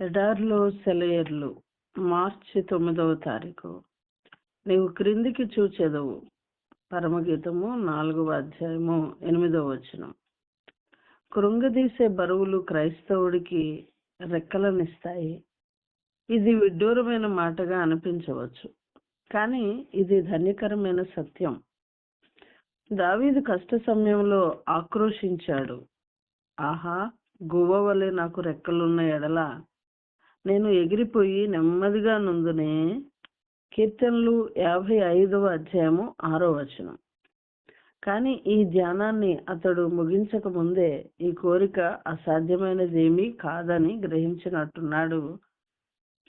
ఎడార్లో సెలయర్లు మార్చి తొమ్మిదవ తారీఖు. నీవు క్రిందికి చూచెదవు. పరమగీతము నాలుగవ అధ్యాయము ఎనిమిదవ వచనం. కృంగదీసే బరువులు క్రైస్తవుడికి రెక్కలనిస్తాయి. ఇది విడ్డూరమైన మాటగా అనిపించవచ్చు. కానీ ఇది ధన్యకరమైన సత్యం. దావీదు కష్ట సమయంలో ఆక్రోశించాడు. ఆహా గువ్వ వలె నాకు రెక్కలున్న ఎడల నేను ఎగిరిపోయి నెమ్మదిగా నుందునే కీర్తనలు యాభై ఐదవ అధ్యాయము ఆరో వచనం. కానీ ఈ ధ్యానాన్ని అతడు ముగించక ముందే ఈ కోరిక అసాధ్యమైనదేమీ కాదని గ్రహించినట్టున్నాడు.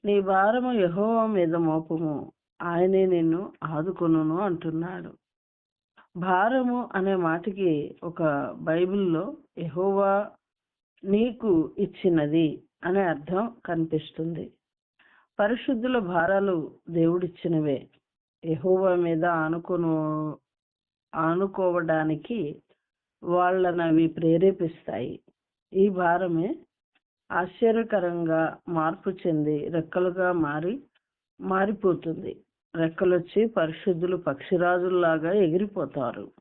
నీ భారము యహోవా మీద మోపము ఆయనే నిన్ను ఆదుకొనును అంటున్నాడు. భారము అనే మాటకి ఒక బైబిల్లో యహోవా నీకు ఇచ్చినది అనే అర్థం కనిపిస్తుంది. పరిశుద్ధుల భారాలు దేవుడిచ్చినవే. యహోవా మీద ఆనుకును ఆనుకోవడానికి వాళ్ళని అవి ప్రేరేపిస్తాయి. ఈ భారమే ఆశ్చర్యకరంగా మార్పు చెంది రెక్కలుగా మారి మారిపోతుంది. రెక్కలొచ్చి పరిశుద్ధులు పక్షిరాజుల్లాగా ఎగిరిపోతారు.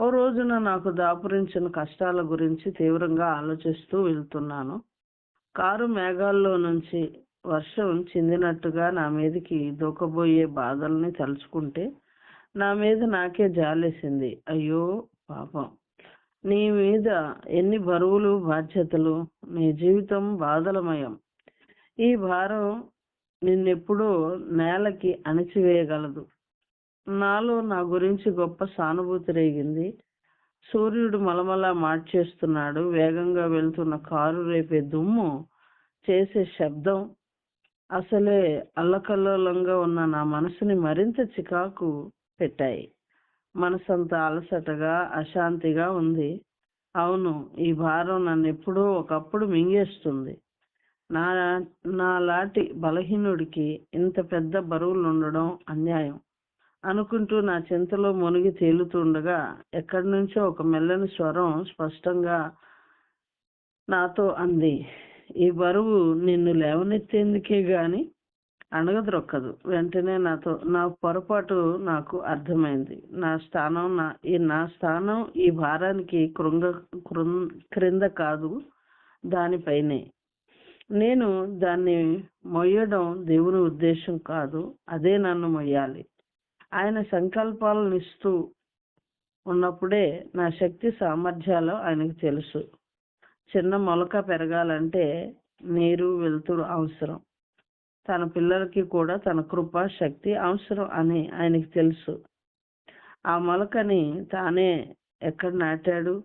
ఓ రోజున నాకు దాపురించిన కష్టాల గురించి తీవ్రంగా ఆలోచిస్తూ వెళ్తున్నాను. కారు మేఘాల్లో నుంచి వర్షం చిందినట్టుగా నా మీదకి దూకబోయే బాధల్ని తలుచుకుంటే నా మీద నాకే జాలేసింది. అయ్యో పాపం. నీ మీద ఎన్ని బరువులు బాధ్యతలు నీ జీవితం బాధలమయం. ఈ భారం నిన్నెప్పుడూ నేలకి అణిచివేయగలదు. నాలో నా గురించి గొప్ప సానుభూతి రేగింది. సూర్యుడు మలమల మార్చేస్తున్నాడు వేగంగా వెళ్తున్న కారు రేపే దుమ్ము చేసే శబ్దం. అసలే అల్లకల్లోలంగా ఉన్న నా మనసుని మరింత చికాకు పెట్టాయి. మనసంతా అలసటగా అశాంతిగా ఉంది. అవును ఈ భారం నన్ను ఎప్పుడో ఒకప్పుడు మింగేస్తుంది. నా నాలాటి బలహీనుడికి ఇంత పెద్ద బరువులు ఉండడం అన్యాయం. అనుకుంటూ నా చింతలో మునిగి తేలుతుండగా ఎక్కడి నుంచో ఒక మెల్లని స్వరం స్పష్టంగా నాతో అంది ఈ బరువు నిన్ను లేవనెత్తేందుకే గాని అణగద్రొక్కదు. వెంటనే నాతో నా పొరపాటు నాకు అర్థమైంది. నా స్థానం నా ఈ నా స్థానం ఈ భారానికి కృంగ క్రింద కాదు దానిపైనే. నేను దాన్ని మొయ్యడం దేవుని ఉద్దేశం కాదు అదే నన్ను మొయ్యాలి. ఆయన సంకల్పాలను ఇస్తూ ఉన్నప్పుడే నా శక్తి సామర్థ్యాలు ఆయనకు తెలుసు. చిన్న మొలక పెరగాలంటే నీరు వెలుతురు అవసరం. తన పిల్లలకి కూడా తన కృప శక్తి అవసరం అని ఆయనకు తెలుసు. ఆ మొలకని తానే ఎక్కడ నాటాడు?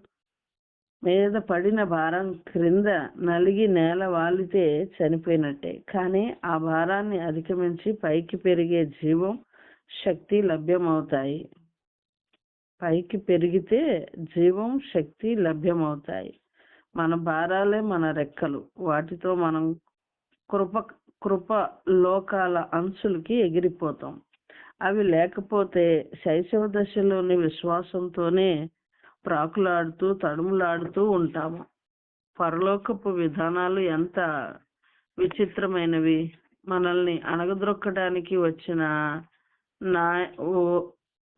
మీద పడిన భారం క్రింద నలిగి నేల వాలితే చనిపోయినట్టే. కానీ ఆ భారాన్ని అధిగమించి పైకి పెరిగే జీవం శక్తి లభ్యమవుతాయి. పైకి పెరిగితే జీవం శక్తి లభ్యమవుతాయి. మన భారాలే మన రెక్కలు. వాటితో మనం కృప కృప లోకాల అంచులకి ఎగిరిపోతాం. అవి లేకపోతే శైశవ దశలోని విశ్వాసంతోనే ప్రాకులాడుతూ తడుములాడుతూ ఉంటాము. పరలోకపు విధానాలు ఎంత విచిత్రమైనవి. మనల్ని అణగద్రొక్కడానికి వచ్చిన నా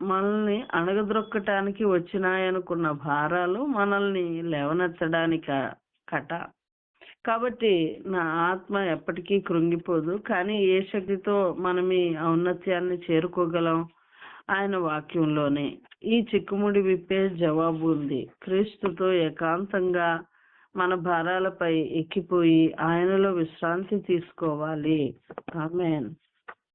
మనల్ని అణగద్రొక్కటానికి వచ్చినాయనుకున్న భారాలు మనల్ని లేవనెత్తడానిక కట. కాబట్టి నా ఆత్మ ఎప్పటికీ కృంగిపోదు. కానీ ఏ శక్తితో మనం ఈ ఔన్నత్యాన్ని చేరుకోగలం? ఆయన వాక్యంలోనే. ఈ చిక్కుముడి విప్పే జవాబు ఉంది. క్రీస్తుతో ఏకాంతంగా మన భారాలపై ఎక్కిపోయి ఆయనలో విశ్రాంతి తీసుకోవాలి. Amen.